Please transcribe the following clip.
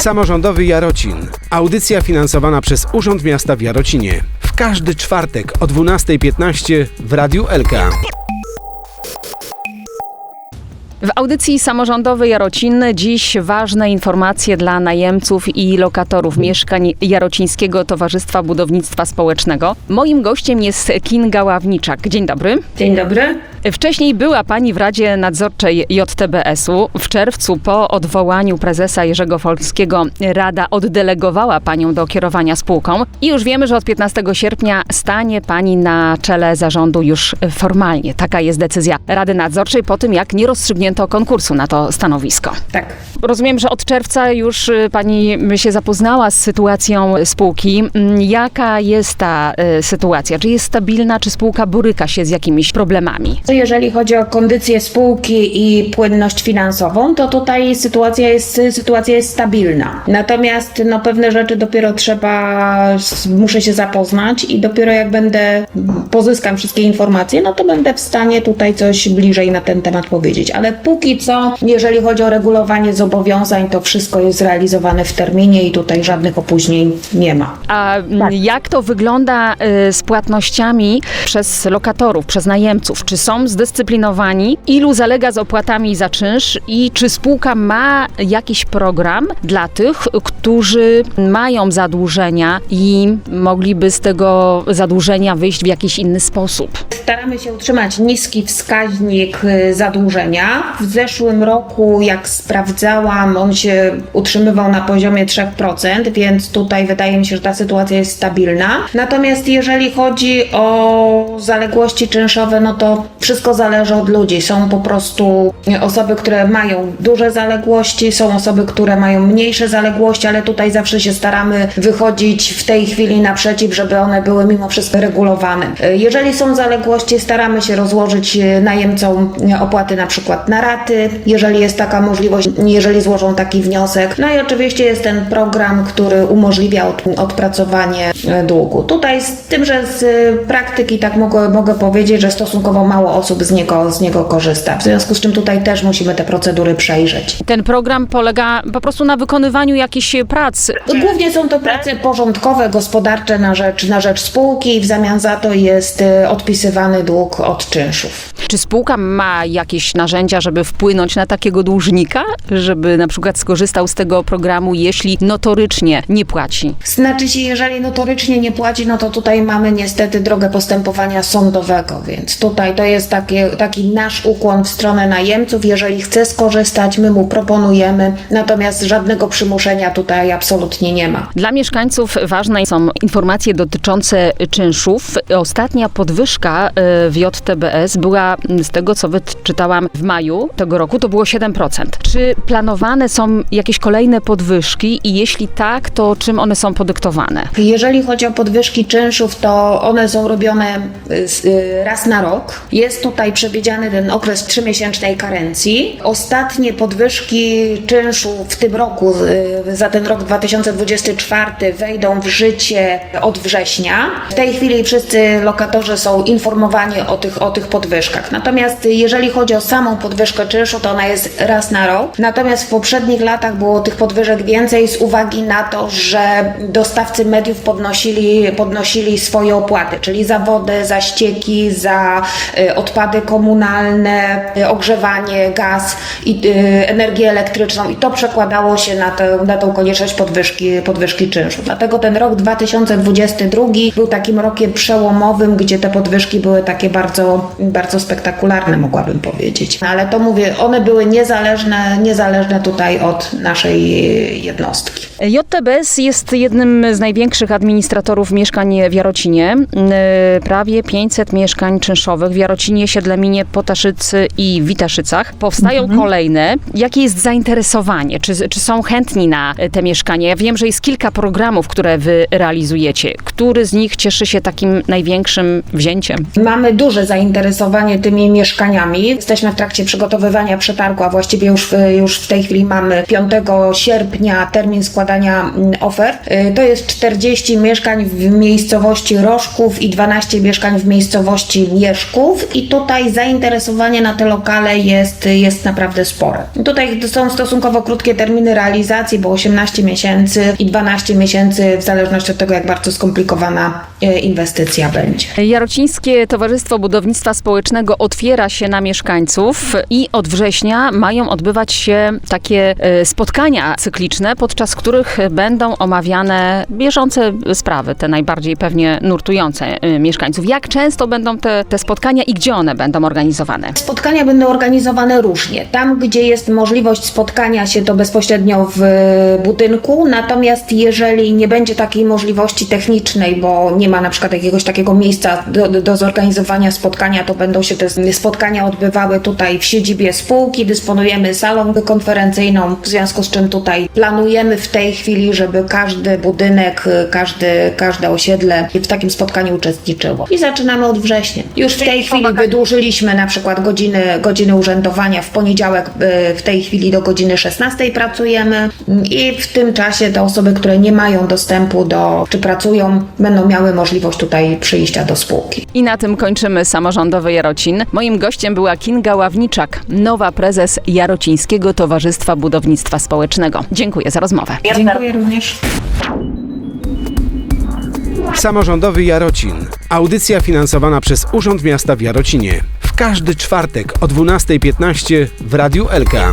Samorządowy Jarocin. Audycja finansowana przez Urząd Miasta w Jarocinie. W każdy czwartek o 12.15 w Radiu Elka. W audycji samorządowej Jarocin dziś ważne informacje dla najemców i lokatorów mieszkań Jarocińskiego Towarzystwa Budownictwa Społecznego. Moim gościem jest Kinga Ławniczak. Dzień dobry. Dzień dobry. Wcześniej była Pani w Radzie Nadzorczej JTBS-u. W czerwcu po odwołaniu prezesa Jerzego Folskiego Rada oddelegowała Panią do kierowania spółką i już wiemy, że od 15 sierpnia stanie Pani na czele zarządu już formalnie. Taka jest decyzja Rady Nadzorczej po tym, jak nie rozstrzygnięto konkursu na to stanowisko. Tak. Rozumiem, że od czerwca już y, Pani się zapoznała z sytuacją spółki. Mm, Jaka jest ta y, sytuacja? Czy jest stabilna, czy spółka boryka się z jakimiś problemami? Jeżeli chodzi o kondycję spółki i płynność finansową, to tutaj sytuacja jest, sytuacja jest stabilna. Natomiast no, pewne rzeczy dopiero trzeba, muszę się zapoznać i dopiero jak będę, pozyskam wszystkie informacje, no to będę w stanie tutaj coś bliżej na ten temat powiedzieć. Ale póki co, jeżeli chodzi o regulowanie zobowiązań, to wszystko jest realizowane w terminie i tutaj żadnych opóźnień nie ma. A mm, jak to wygląda y, z płatnościami przez lokatorów, przez najemców? Czy są zdyscyplinowani? Ilu zalega z opłatami za czynsz? I czy spółka ma jakiś program dla tych, którzy mają zadłużenia i mogliby z tego zadłużenia wyjść w jakiś inny sposób? Staramy się utrzymać niski wskaźnik y, zadłużenia. W zeszłym roku, jak sprawdzałam, on się utrzymywał na poziomie 3%, więc tutaj wydaje mi się, że ta sytuacja jest stabilna. Natomiast jeżeli chodzi o zaległości czynszowe, no to wszystko zależy od ludzi. Są po prostu osoby, które mają duże zaległości, są osoby, które mają mniejsze zaległości, ale tutaj zawsze się staramy wychodzić w tej chwili naprzeciw, żeby one były mimo wszystko regulowane. Jeżeli są zaległości, staramy się rozłożyć e, najemcom opłaty na przykład na raty, jeżeli jest taka możliwość, jeżeli złożą taki wniosek. No i oczywiście jest ten program, który umożliwia od, odpracowanie e, długu. Tutaj z tym, że z e, praktyki tak mogę, mogę powiedzieć, że stosunkowo mało osób z niego, z niego korzysta. W związku z czym tutaj też musimy te procedury przejrzeć. Ten program polega po prostu na wykonywaniu jakichś prac. Głównie są to prace porządkowe, gospodarcze na rzecz, na rzecz spółki i w zamian za to jest e, odpisywany dług od czynszów. Czy spółka ma jakieś narzędzia, żeby wpłynąć na takiego dłużnika, żeby na przykład skorzystał z tego programu, jeśli notorycznie nie płaci? Znaczy się, jeżeli notorycznie nie płaci, no to tutaj mamy niestety drogę postępowania sądowego, więc tutaj to jest takie, taki nasz ukłon w stronę najemców. Jeżeli chce skorzystać, my mu proponujemy, natomiast żadnego przymuszenia tutaj absolutnie nie ma. Dla mieszkańców ważne są informacje dotyczące czynszów. Ostatnia podwyżka e, w JTBS była, z tego co wyczytałam w maju tego roku, to było 7%. Czy planowane są jakieś kolejne podwyżki i jeśli tak, to czym one są podyktowane? Jeżeli chodzi o podwyżki czynszów, to one są robione y, y, raz na rok. Jest tutaj przewidziany ten okres trzymiesięcznej karencji. Ostatnie podwyżki czynszu w tym roku, y, za ten rok 2024 wejdą w życie od września. W tej chwili wszyscy lokatorzy są informowani o tych, o tych podwyżkach. Natomiast jeżeli chodzi o samą podwyżkę czynszu, to ona jest raz na rok. Natomiast w poprzednich latach było tych podwyżek więcej z uwagi na to, że dostawcy mediów podnosili, podnosili swoje opłaty, czyli za wodę, za ścieki, za y, odpady komunalne, y, ogrzewanie, gaz i y, energię elektryczną i to przekładało się na, tę na tą konieczność podwyżki, podwyżki czynszu. Dlatego ten rok 2022 był takim rokiem przełomowym, gdzie te podwyżki były takie bardzo, bardzo spektakularne, mogłabym powiedzieć. Ale to mówię, one były niezależne, niezależne tutaj od naszej jednostki. JTBS jest jednym z największych administratorów mieszkań w Jarocinie. Yy, Prawie 500 mieszkań czynszowych w Jarocinie, Siedleminie, Potaszycy i Witaszycach. Powstają kolejne. Jakie jest zainteresowanie? Czy, czy są chętni na te mieszkania? Ja wiem, że jest kilka programów, które wy realizujecie. Który z nich cieszy się takim największym wzięciem? Mamy duże zainteresowanie tymi mieszkaniami. Jesteśmy w trakcie przygotowywania przetargu, a właściwie już, w- już w tej chwili mamy 5 sierpnia termin składania mm, ofert. Y, To jest 40 mieszkań w miejscowości Rożków i 12 mieszkań w miejscowości Mieszków i i tutaj zainteresowanie na te lokale jest, jest naprawdę spore. Tutaj są stosunkowo krótkie terminy realizacji, bo 18 miesięcy i 12 miesięcy w zależności od tego, jak bardzo skomplikowana e, inwestycja będzie. Jarocińskie Towarzystwo Budownictwa Społecznego otwiera się na mieszkańców i od września mają odbywać się takie e, spotkania cykliczne, podczas których będą omawiane bieżące sprawy, te najbardziej pewnie nurtujące e, mieszkańców. Jak często będą te, te spotkania i gdzie one będą organizowane? Spotkania będą organizowane różnie. Tam, gdzie jest możliwość spotkania się, to bezpośrednio w budynku. Natomiast jeżeli nie będzie takiej możliwości technicznej, bo nie ma na przykład jakiegoś takiego miejsca do, do zorganizowania spotkania, to będą się te spotkania odbywały tutaj w siedzibie spółki. Dysponujemy salą konferencyjną, w związku z czym tutaj planujemy w tej chwili, żeby każdy budynek, każdy, każde osiedle w takim spotkaniu uczestniczyło. I zaczynamy od września. Już w tej chwili wydłużyliśmy na przykład godziny, godziny urzędowania. W poniedziałek y, w tej chwili do godziny 16 pracujemy i w tym czasie te osoby, które nie mają dostępu do, czy pracują, będą miały możliwość tutaj przyjścia do spółki. I na tym kończymy samorządowy Jarocin. Moim gościem była Kinga Ławniczak, nowa prezes Jarocińskiego Towarzystwa Budownictwa Społecznego. Dziękuję za rozmowę. Dziękuję również. Samorządowy Jarocin. Audycja finansowana przez Urząd Miasta w Jarocinie. W każdy czwartek o 12.15 w Radiu Elka.